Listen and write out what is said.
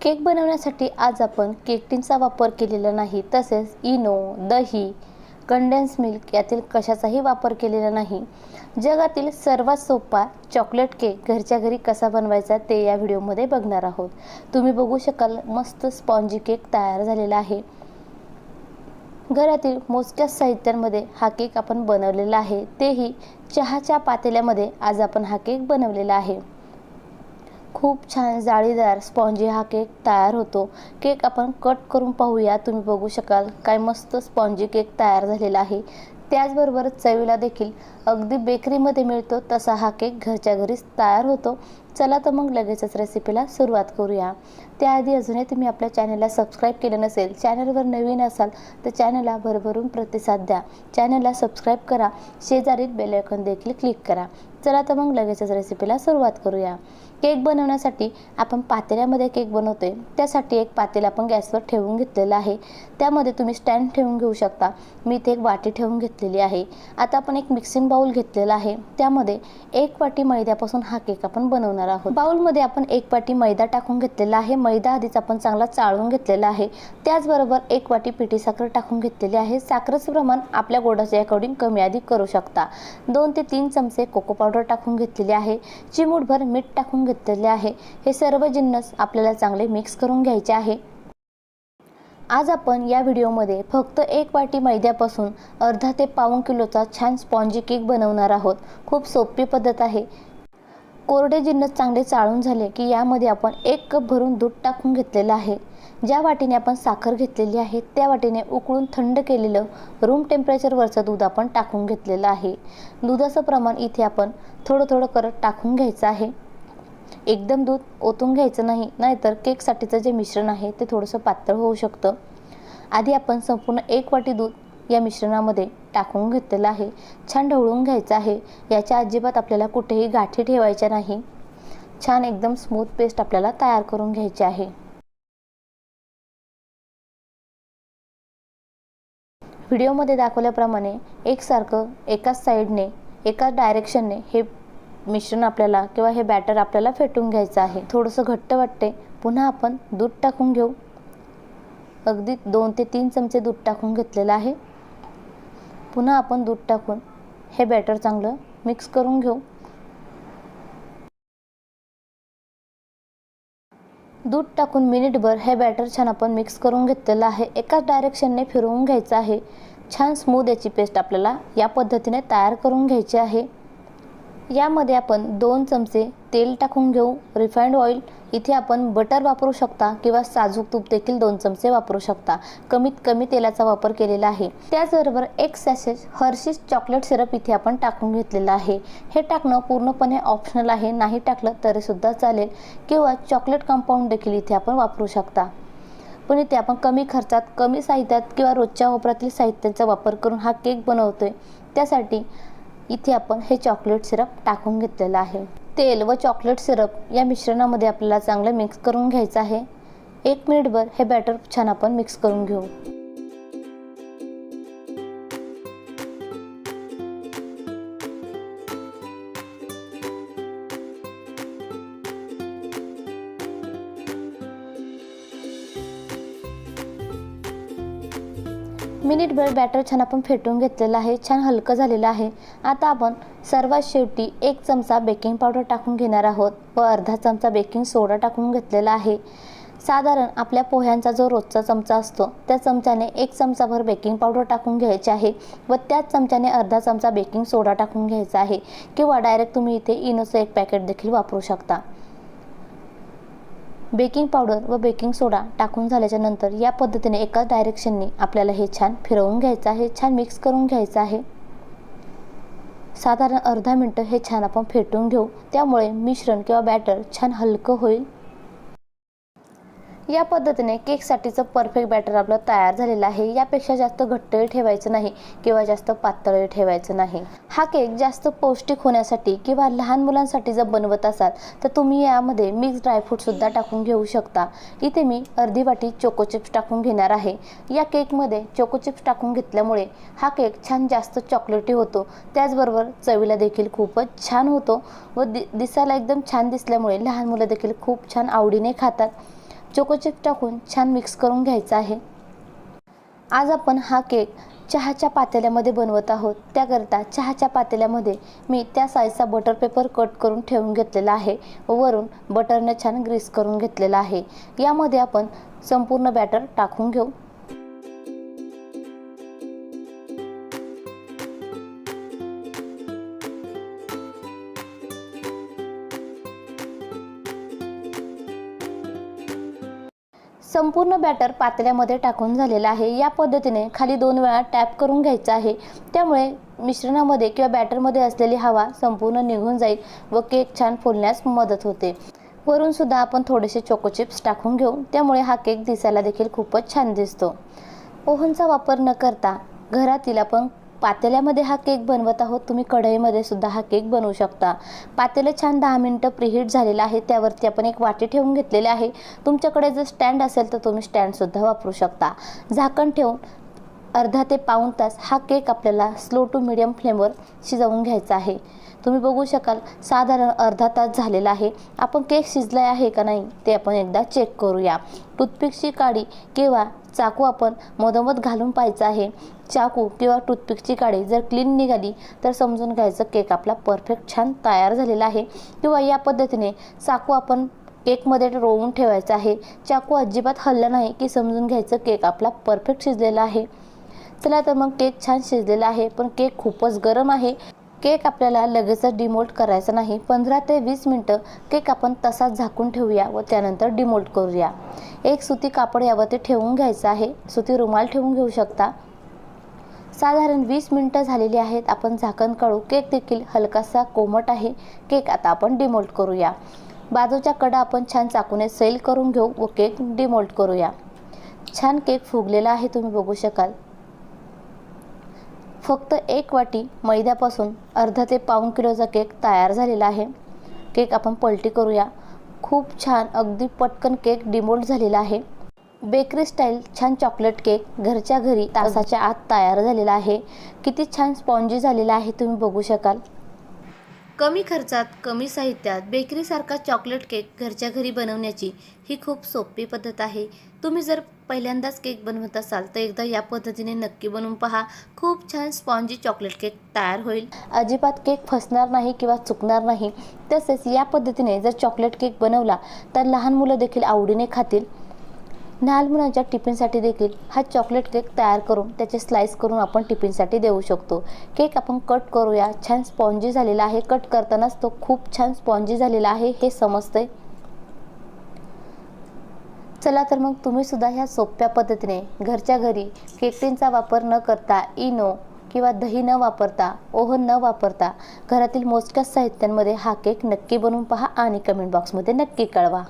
Cake बनवण्यासाठी आज आपण केक टिनचा वापर केलेला नाही तसेच इनो दही कंडेन्स मिल्क यातील कशाचाही वापर केलेला नाही. जगातील सर्वात सोपा चॉकलेट केक घरच्या घरी कसा बनवायचा ते या व्हिडिओमध्ये बघणार आहोत. तुम्ही बघू शकाल मस्त स्पॉन्जी केक तयार झालेला आहे. घरातील मोजक्या साहित्यांमध्ये हा केक आपण बनवलेला आहे. तेही चहाच्या पातेल्यामध्ये आज आपण हा केक बनवलेला आहे. खूप छान जाळीदार स्पॉन्जी हा केक तयार होतो. केक आपण कट करून पाहूया. तुम्ही बघू शकाल काय मस्त स्पॉन्जी केक तयार झालेला आहे. त्याचबरोबर चवीला देखील अगदी बेकरीमध्ये मिळतो तसा हा केक घरच्या घरीच तयार होतो. चला तर मग लगेचच रेसिपीला सुरुवात करूया. त्याआधी अजूनही तुम्ही आपल्या चॅनलला सबस्क्राईब केलं नसेल चॅनलवर नवीन असाल तर चॅनलला भरभरून प्रतिसाद द्या. चॅनलला सबस्क्राईब करा शेजारील बेल देखील क्लिक करा. चला तर मग लगेचच रेसिपीला सुरुवात करूया. केक बनवण्यासाठी आपण पातेल्यामध्ये केक बनवतोय. त्यासाठी एक पातेला आपण गॅसवर ठेवून घेतलेलं आहे. त्यामध्ये तुम्ही स्टँड ठेवून घेऊ शकता. मी इथे एक वाटी ठेवून घेतलेली आहे. आता आपण एक मिक्सिंग बाउल घेतलेला आहे. त्यामध्ये एक वाटी मैद्यापासून हा केक आपण बनवणार आहोत. बाउलमध्ये आपण एक वाटी मैदा टाकून घेतलेला आहे. मैदा आधीच आपण चांगला चाळून घेतलेला आहे. त्याचबरोबर एक वाटी पिठी साखर टाकून घेतलेली आहे. साखरेचं प्रमाण आपल्या गोडाच्या अकॉर्डिंग कमी अधिक करू शकता. दोन ते तीन चमचे कोको पावडर टाकून घेतलेली आहे. चिमूटभर मीठ टाकून घेतलेले आहे. हे सर्व जिन्नस आपल्याला चांगले मिक्स करून घ्यायचे आहे. आज आपण या व्हिडिओमध्ये फक्त एक वाटी मैद्यापासून अर्धा ते पाऊण किलोचा छान स्पॉन्जी केक बनवणार आहोत. खूप सोपी पद्धत आहे. कोरडे जिन्नस चांगले चाळून झाले की यामध्ये आपण एक कप भरून दूध टाकून घेतलेलं आहे. ज्या वाटीने आपण साखर घेतलेली आहे त्या वाटीने उकळून थंड केलेलं रूम टेम्परेचरवरचं दूध आपण टाकून घेतलेलं आहे. दुधाचं प्रमाण इथे आपण थोडं थोडं करत टाकून घ्यायचं आहे. एकदम दूध ओतून घ्यायचं नाही नाहीतर केकसाठीचं जे मिश्रण आहे ते थोडंसं पातळ होऊ शकतं. आधी आपण संपूर्ण एक वाटी दूध या मिश्रणामध्ये टाकून घेतलेलं आहे. छान ढवळून घ्यायचं आहे. याच्या अजिबात आपल्याला कुठेही गाठी ठेवायच्या नाही. छान एकदम स्मूथ पेस्ट आपल्याला तयार करून घ्यायची आहे. व्हिडिओमध्ये दाखवल्याप्रमाणे एकसारखं एकाच साईडने एकाच डायरेक्शनने हे मिश्रण आपल्याला किंवा हे बॅटर आपल्याला फेटून घ्यायचं आहे. थोडंसं घट्ट वाटते. पुन्हा आपण दूध टाकून घेऊ. अगदी दोन ते तीन चमचे दूध टाकून घेतलेलं आहे. पुन्हा आपण दूध टाकून हे बॅटर चांगलं मिक्स करून घेऊ. दूध टाकून मिनिटभर हे बॅटर छान आपण मिक्स करून घेतलेलं आहे. एकाच डायरेक्शनने फिरवून घ्यायचं आहे. छान स्मूथ याची पेस्ट आपल्याला या पद्धतीने तयार करून घ्यायची आहे. यामध्ये आपण दोन चमचे तेल टाकून घेऊ. रिफाईंड ऑइल इथे आपण बटर वापरू शकता किंवा साजूक तूप देखील दोन चमचे वापरू शकता. कमीत कमी तेलाचा वापर केलेला आहे. त्याचबरोबर एक सॅसेज हर्षीज चॉकलेट सिरप इथे आपण टाकून घेतलेलं आहे. हे टाकणं पूर्णपणे ऑप्शनल आहे. नाही टाकलं तरीसुद्धा चालेल. किंवा चॉकलेट कंपाऊंड देखील इथे आपण वापरू शकता. पण इथे आपण कमी खर्चात कमी साहित्यात किंवा रोजच्या वापरातील साहित्यांचा वापर करून हा केक बनवतोय. त्यासाठी इथे आपण हे चॉकलेट सिरप टाकून घेतलेलं आहे. तेल व चॉकलेट सिरप या मिश्रणामध्ये आपल्याला चांगलं मिक्स करून घ्यायचं आहे. एक मिनिटभर हे बॅटर छान आपण मिक्स करून घेऊ. मिनिटभर बॅटर छान आपण फेटून घेतलेलं आहे छान हलकं झालेलं आहे. आता आपण सर्वात शेवटी एक चमचा बेकिंग पावडर टाकून घेणार आहोत व अर्धा चमचा बेकिंग सोडा टाकून घेतलेला आहे. साधारण आपल्या पोह्यांचा जो रोजचा चमचा असतो त्या चमच्याने एक चमचाभर बेकिंग पावडर टाकून घ्यायचे आहे व त्याच चमच्याने अर्धा चमचा बेकिंग सोडा टाकून घ्यायचा आहे किंवा डायरेक्ट तुम्ही इथे इनोचं एक पॅकेट देखील वापरू शकता. बेकिंग पावडर व बेकिंग सोडा टाकून झाल्याच्यानंतर या पद्धतीने एकाच डायरेक्शनने आपल्याला हे छान फिरवून घ्यायचं आहे छान मिक्स करून घ्यायचं आहे. साधारण अर्धा मिनटं हे छान आपण फेटून घेऊ. त्यामुळे मिश्रण किंवा बॅटर छान हलकं होईल. या पद्धतीने केकसाठीचं परफेक्ट बॅटर आपलं तयार झालेलं आहे. यापेक्षा जास्त घट्टही ठेवायचं नाही किंवा जास्त पातळही ठेवायचं नाही. हा केक जास्त पौष्टिक होण्यासाठी किंवा लहान मुलांसाठी जर बनवत असाल तर तुम्ही यामध्ये मिक्स ड्रायफ्रूटसुद्धा टाकून घेऊ शकता. इथे मी अर्धी वाटी चोको चिप्स टाकून घेणार आहे. या केकमध्ये चोको चिप्स टाकून घेतल्यामुळे हा केक छान जास्त चॉकलेटी होतो. त्याचबरोबर चवीला देखील खूपच छान होतो व दि दिसायला एकदम छान दिसल्यामुळे लहान मुलं देखील खूप छान आवडीने खातात. चोकोचिप टाकून छान मिक्स करून घ्यायचा आहे. आज आपण हा केक चहाच्या पातेल्यामध्ये बनवत आहोत. त्याकरता चहाच्या पातेल्यामध्ये मी त्या साईजचा बटर पेपर कट करून ठेवून घेतलेला आहे व वरून बटरने छान ग्रीस करून घेतलेला आहे. यामध्ये आपण संपूर्ण बॅटर टाकून घेऊ. संपूर्ण बॅटर पातेल्यामध्ये टाकून झालेला आहे. या पद्धतीने खाली दोन वेळा टॅप करून घ्यायचा आहे. त्यामुळे मिश्रणामध्ये किंवा बॅटरमध्ये असलेली हवा संपूर्ण निघून जाईल व केक छान फुलण्यास मदत होते. वरून सुद्धा आपण थोडेसे चोको चिप्स टाकून घेऊ. त्यामुळे हा केक दिसायला देखील खूपच छान दिसतो. ओव्हनचा वापर न करता घरातील आपण पातेल्यामध्ये हा केक बनवत आहोत तुम्ही कढईमध्ये सुद्धा हा केक बनवू शकता. पातेलं छान दहा मिनटं प्रिहीट झालेलं आहे त्यावरती आपण एक वाटी ठेवून घेतलेले आहे. तुमच्याकडे जर स्टँड असेल तर तुम्ही स्टँडसुद्धा वापरू शकता. झाकण ठेवून अर्धा ते पाऊण तास हा केक आपल्याला स्लो टू मिडियम फ्लेमवर शिजवून घ्यायचा आहे. तुम्ही बघू शकाल साधारण अर्धा तास झालेला आहे. आपण केक शिजला आहे का नाही ते आपण एकदा चेक करूया. टूथपिकची काडी किंवा चाकू आपण मधोमध घालून पाहायचं आहे. चाकू किंवा टूथपिकची काडी जर क्लीन निघाली तर समजून घ्यायचं केक आपला परफेक्ट छान तयार झालेला आहे. किंवा या पद्धतीने चाकू आपण केकमध्ये रोवून ठेवायचा आहे. चाकू अजिबात हल्ला नाही की समजून घ्यायचं केक आपला परफेक्ट शिजलेला आहे. चला तर मग केक छान शिजलेला आहे पण केक खूपच गरम आहे. केक आपल्याला लगेचच डिमोल्ट करायचा नाही. पंधरा ते वीस मिनटं केक आपण तसाच झाकून ठेवूया व त्यानंतर डिमोल्ट करूया. एक सुती कापड यावरती ठेवून घ्यायचं आहे. सुती रुमाल ठेवून घेऊ शकता. साधारण वीस मिनटं झालेली आहेत. आपण झाकण काढू. केक देखील हलकासा कोमट आहे. केक आता आपण डिमोल्ट करूया. बाजूच्या कडा आपण छान चाकूने सेल करून घेऊ व केक डिमोल्ट करूया. छान केक फुगलेला आहे तुम्ही बघू शकाल. फक्त एक वाटी मैद्यापासून अर्धा ते पाऊण किलोचा केक तयार झालेला आहे. केक आपण पलटी करूया. खूप छान अगदी पटकन केक डिमोल्ड झालेला आहे. बेकरी स्टाईल छान चॉकलेट केक घरच्या घरी तासाच्या आत तयार झालेला आहे. किती छान स्पॉन्जी झालेला आहे तुम्ही बघू शकाल. कमी खर्चात कमी साहित्यात बेकरीसारखा चॉकलेट केक घरच्या घरी बनवण्याची ही खूप सोपी पद्धत आहे. तुम्ही जर पहिल्यांदाच केक बनवत असाल तर एकदा या पद्धतीने नक्की बनवून पहा. खूप छान स्पॉन्जी चॉकलेट केक तयार होईल. अजिबात केक फसणार नाही किंवा चुकणार नाही. तसेच या पद्धतीने जर चॉकलेट केक बनवला तर लहान मुलं देखील आवडीने खातील. लहान मुलांच्या टिफिनसाठी देखील हा चॉकलेट केक तयार करून त्याचे स्लाइस करून आपण टिफिनसाठी देऊ शकतो. केक आपण कट करूया. छान स्पॉन्जी झालेला आहे. कट करतानाच तो खूप छान स्पॉन्जी झालेला आहे हे समजते चला तर मग तुम्ही सुद्धा ह्या सोप्या पद्धतीने घरच्या घरी केकटीनचा वापर न करता इनो किंवा दही न वापरता ओव्हन न वापरता घरातील मोजक्याच साहित्यांमध्ये हा केक नक्की बनवून पहा आणि कमेंट बॉक्समध्ये नक्की कळवा.